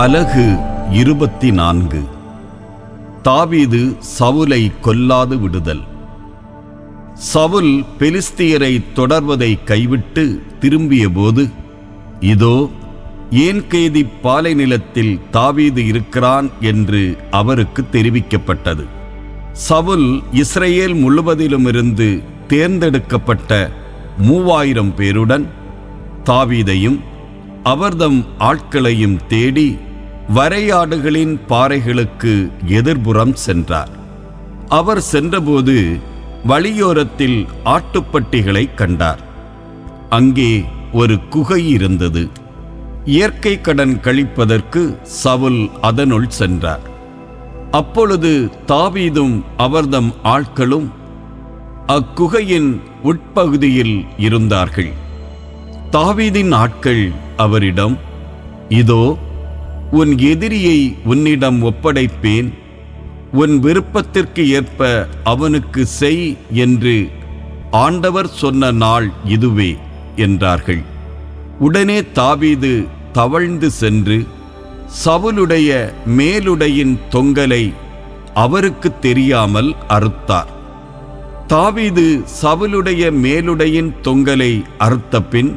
அலகு இருபத்தி நான்கு தாவீது சவுலை கொல்லாது விடுதல். சவுல் பெலிஸ்தியரை தொடர்வதை கைவிட்டு திரும்பியபோது இதோ ஏன் கேதி பாலை நிலத்தில் தாவீது இருக்கிறான் என்று அவருக்கு தெரிவிக்கப்பட்டது. சவுல் இஸ்ரேல் முழுவதிலுமிருந்து தேர்ந்தெடுக்கப்பட்ட மூவாயிரம் பேருடன் தாவீதையும் அவர்தம் ஆட்களையும் தேடி வரையாடுகளின் பாறைகளுக்கு எதிர்புறம் சென்றார். அவர் சென்றபோது வழியோரத்தில் ஆட்டுப்பட்டிகளை கண்டார். அங்கே ஒரு குகை இருந்தது. இயற்கை கடன் கழிப்பதற்கு சவுல் அதனுள் சென்றார். அப்பொழுது தாவீதும் அவர்தம் ஆட்களும் அக்குகையின் உட்பகுதியில் இருந்தார்கள். தாவீதின் ஆட்கள் அவரிடம் இதோ உன் எதிரியை உன்னிடம் ஒப்படைப்பேன். உன் விருப்பத்திற்கு ஏற்ப அவனுக்கு செய் என்று ஆண்டவர் சொன்ன நாள் இதுவே என்றார்கள். உடனே தாவீது தவழ்ந்து சென்று சவுலுடைய மேலுடையின் தொங்கலை அவருக்கு தெரியாமல் அறுத்தார். தாவீது சவுலுடைய மேலுடையின் தொங்கலை அறுத்த பின்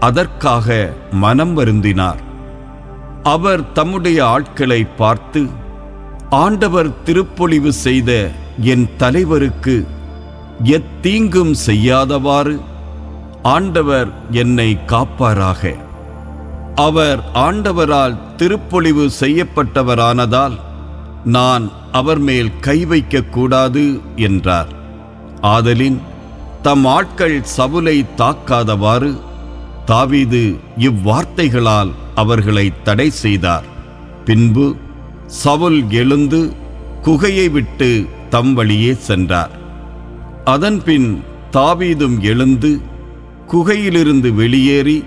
அதற்காக மனம் வருந்தினார். அவர் தம்முடைய ஆட்களை பார்த்து ஆண்டவர் திருப்பொழிவு செய்த என் தலைவருக்கு எத்தீங்கும் செய்யாதவாறு ஆண்டவர் என்னை காப்பாராக. அவர் ஆண்டவரால் திருப்பொழிவு செய்யப்பட்டவரானதால் நான் அவர் மேல் கை வைக்கக்கூடாது என்றார். ஆதலின் தம் ஆட்கள் சவுலை தாக்காதவாறு தாவீது இவ்வார்த்தைகளால் அவர்களை தடை செய்தார். பின்பு சவுல் எழுந்து குகையை விட்டு தம் வழியே சென்றார். அதன்பின் தாவீதும் எழுந்து குகையிலிருந்து வெளியேறி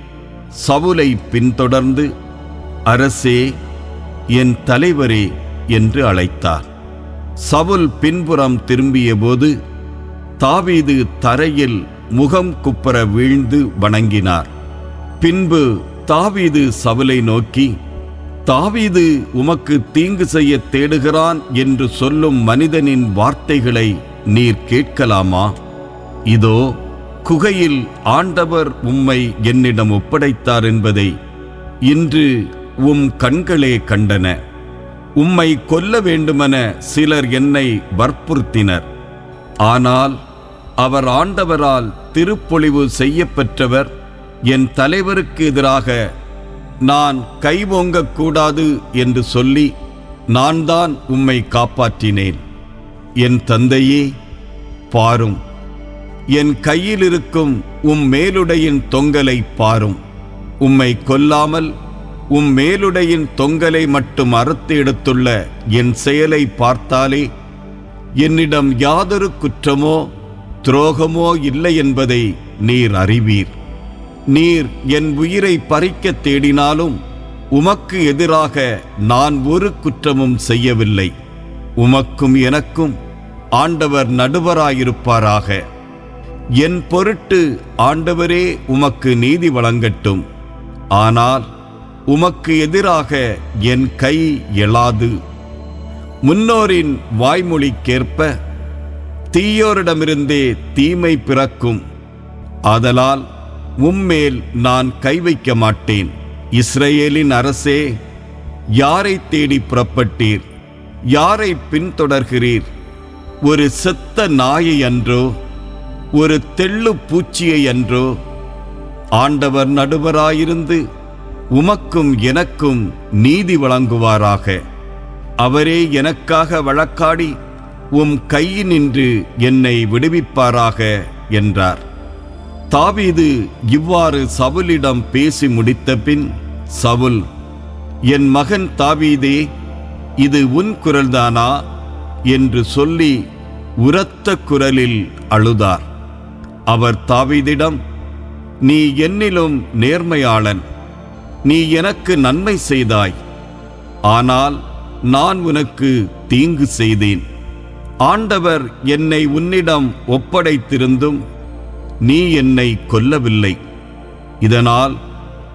சவுலை பின்தொடர்ந்து அரசே என் தலைவரே என்று அழைத்தார். சவுல் பின்புறம் திரும்பியபோது தாவீது தரையில் முகம் குப்பர வீழ்ந்து வணங்கினார். பின்பு தாவீது சவுலை நோக்கி தாவீது உமக்கு தீங்கு செய்ய தேடுகிறான் என்று சொல்லும் மனிதனின் வார்த்தைகளை நீர் கேட்கலாமா? இதோ குகையில் ஆண்டவர் உம்மை என்னிடம் ஒப்படைத்தார் என்பதை இன்று உம் கண்களே கண்டன. உம்மை கொல்ல வேண்டுமென சிலர் என்னை வற்புறுத்தினர். ஆனால் அவர் ஆண்டவரால் திருப்பொழிவு செய்யப்பெற்றவர் என் தலைவருக்கு எதிராக நான் கைவோங்கக் கூடாது என்று சொல்லி நான் தான் உம்மை காப்பாற்றினேன். என் தந்தையே பாரும். என் கையில் இருக்கும் உம் மேலுடையின் தொங்கலை பாரும். உம்மை கொல்லாமல் உம் மேலுடையின் தொங்கலை மட்டும் அறுத்து எடுத்துள்ள என் செயலை பார்த்தாலே என்னிடம் யாதொரு குற்றமோ துரோகமோ இல்லை என்பதை நீர் அறிவீர். நீர் என் உயிரை பறிக்கத் தேடினாலும் உமக்கு எதிராக நான் ஒரு குற்றமும் செய்யவில்லை. உமக்கும் எனக்கும் ஆண்டவர் நடுவராயிருப்பாராக. என் பொருட்டு ஆண்டவரே உமக்கு நீதி வழங்கட்டும். ஆனால் உமக்கு எதிராக என் கை எழாது. முன்னோரின் வாய்மொழிக்கேற்ப தீயோரிடமிருந்தே தீமை பிறக்கும். ஆதலால் உம்மேல் நான் கை வைக்க மாட்டேன். இஸ்ரேலின் அரசே யாரை தேடி புறப்பட்டீர்? யாரை பின்தொடர்கிறீர்? ஒரு செத்த நாயை அன்றோ ஒரு தெள்ளு பூச்சியை அன்றோ ஆண்டவர் நடுவராயிருந்து உமக்கும் எனக்கும் நீதி வழங்குவாராக. அவரே எனக்காக வழக்காடி உம் கையினின்று என்னை விடுவிப்பாராக என்றார். தாவீது இவ்வாறு சவுலிடம் பேசி முடித்த பின் சவுல் என் மகன் தாவீதே இது உன் குரல்தானா? என்று சொல்லி உரத்த குரலில் அழுதார். அவர் தாவீதிடம் நீ என்னிலும் நேர்மையாளன். நீ எனக்கு நன்மை செய்தாய். ஆனால் நான் உனக்கு தீங்கு செய்தேன். ஆண்டவர் என்னை உன்னிடம் ஒப்படைத்திருந்தும் நீ என்னை கொல்லவில்லை. இதனால்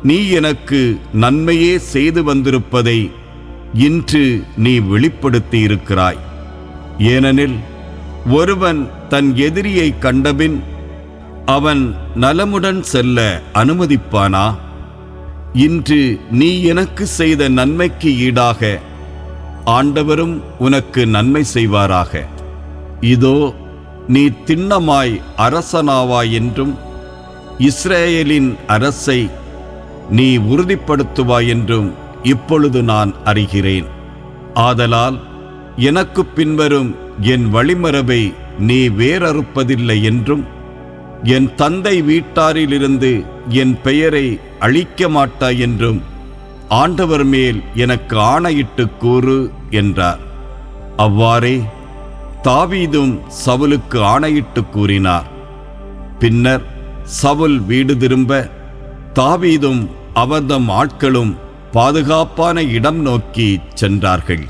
நீ எனக்கு நன்மையே செய்து வந்திருப்பதை இன்று நீ வெளிப்படுத்தி இருக்கிறாய் ஏனெனில் ஒருவன் தன் எதிரியை கண்டபின் அவன் நலமுடன் செல்ல அனுமதிப்பானா? இன்று நீ எனக்கு செய்த நன்மைக்கு ஈடாக ஆண்டவரும் உனக்கு நன்மை செய்வாராக. இதோ நீ திண்ணமாய் அரசனாவாய் என்றும் இஸ்ரேலின் அரசை நீ உறுதிப்படுத்துவாய் என்றும் இப்பொழுது நான் அறிகிறேன். ஆதலால் எனக்கு பின்வரும் என் வழிமரபை நீ வேறறுப்பதில்லை என்றும் என் தந்தை வீட்டாரிலிருந்து என் பெயரை அழிக்க மாட்டாய் என்றும் ஆண்டவர் மேல் எனக்கு ஆணையிட்டு கூறு என்றார். அவ்வாறே தாவீதும் சவுலுக்கு ஆணையிட்டு கூறினார். பின்னர் சவுல் வீடு திரும்ப தாவீதும் அவர்தம் ஆட்களும் பாதுகாப்பான இடம் நோக்கி சென்றார்கள்.